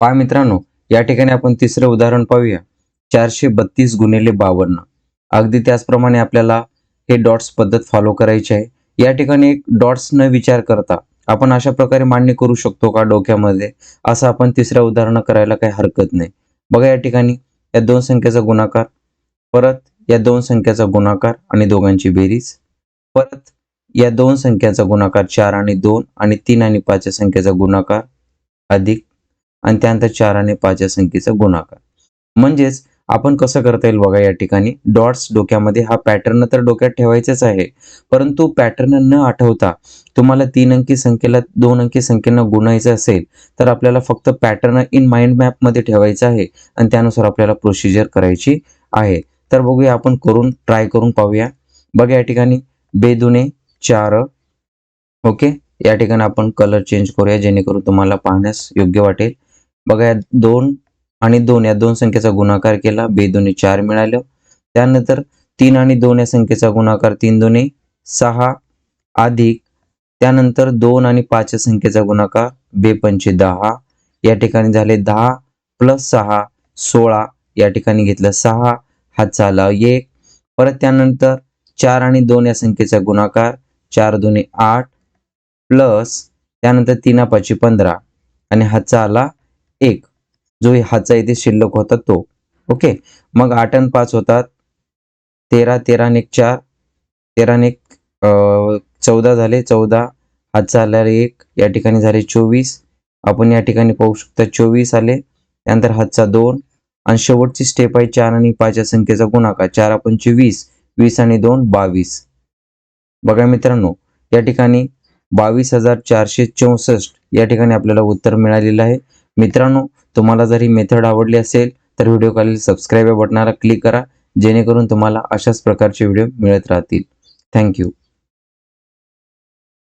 पहा मित्रांनो या ठिकाणी आपण तिसरं उदाहरण पाहूया. चारशे बत्तीस गुणिले बावन्न. अगदी त्याचप्रमाणे आपल्याला हे डॉट्स पद्धत फॉलो करायची आहे. या ठिकाणी एक डॉट्स न विचार करता आपण अशा प्रकारे मांडणी करू शकतो का डोक्यामध्ये? असं आपण तिसऱ्या उदाहरण करायला काही हरकत नाही. बघा या ठिकाणी या दोन संख्येचा गुणाकार परत या दोन संख्याचा गुणाकार आणि दोघांची बेरीज परत या दोन संख्याचा गुणाकार चार आणि दोन आणि तीन आणि पाच या संख्येचा गुणाकार अधिक आणि त्यानंतर चार आणि पाच या संख्येचा गुणाकार. म्हणजेच आपण कसं करता येईल बघा या ठिकाणी. डॉट्स डोक्यामध्ये हा पॅटर्न तर डोक्यात ठेवायचाच आहे. परंतु पॅटर्न न आठवता तुम्हाला तीन अंकी संख्येला दोन अंकी संख्येनं गुणायचं असेल तर आपल्याला फक्त पॅटर्न इन माइंड मॅपमध्ये ठेवायचं आहे आणि त्यानुसार आपल्याला प्रोसिजर करायची आहे. तर बघूया आपण करून ट्राय करून पाहूया. बघा या ठिकाणी बेदुने चार ओके? या ठिकाणी आपण कलर चेंज करूया जेणेकरून तुम्हाला पाहण्यास योग्य वाटेल. बघा या दोन आणि दोन या दोन संख्येचा गुणाकार केला बेदोने चार मिळालं. त्यानंतर तीन आणि दोन या संख्येचा गुणाकार तीन दोन्ही सहा अधिक त्यानंतर दोन आणि पाच या संख्येचा गुणाकार बेपंचे दहा. या ठिकाणी झाले दहा प्लस सहा सोळा. या ठिकाणी घेतलं सहा हातचा आला एक. परत त्यानंतर चार आणि दोन या संख्येचा गुणाकार चार दोन्ही आठ प्लस त्यानंतर तीना पाचशे पंधरा. आणि हातचा आला एक. जो हातचा इथे शिल्लक होता तो. ओके? मग आठ आणि पाच होतात. तेरा तेरा आणि एक चार. तेरा एक चौदा झाले. चौदा. हातचा आला एक. या ठिकाणी झाले चोवीस. आपण या ठिकाणी पाहू शकता चोवीस आले. त्यानंतर हातचा दोन. आणि शेवटची स्टेप आहे चार आणि पाच या संख्येचा गुणाकार. चार आपण वीस. वीस आणि दोन बावीस. बघा मित्रांनो या ठिकाणी बावीस हजार चारशे चौसष्ट या ठिकाणी आपल्याला उत्तर मिळालेलं आहे. मित्रांनो तुम्हाला जर ही मेथड आवडली असेल तर व्हिडिओ खालील सबस्क्राईब या बटनाला क्लिक करा जेणेकरून तुम्हाला अशाच प्रकारचे व्हिडिओ मिळत राहतील. थँक्यू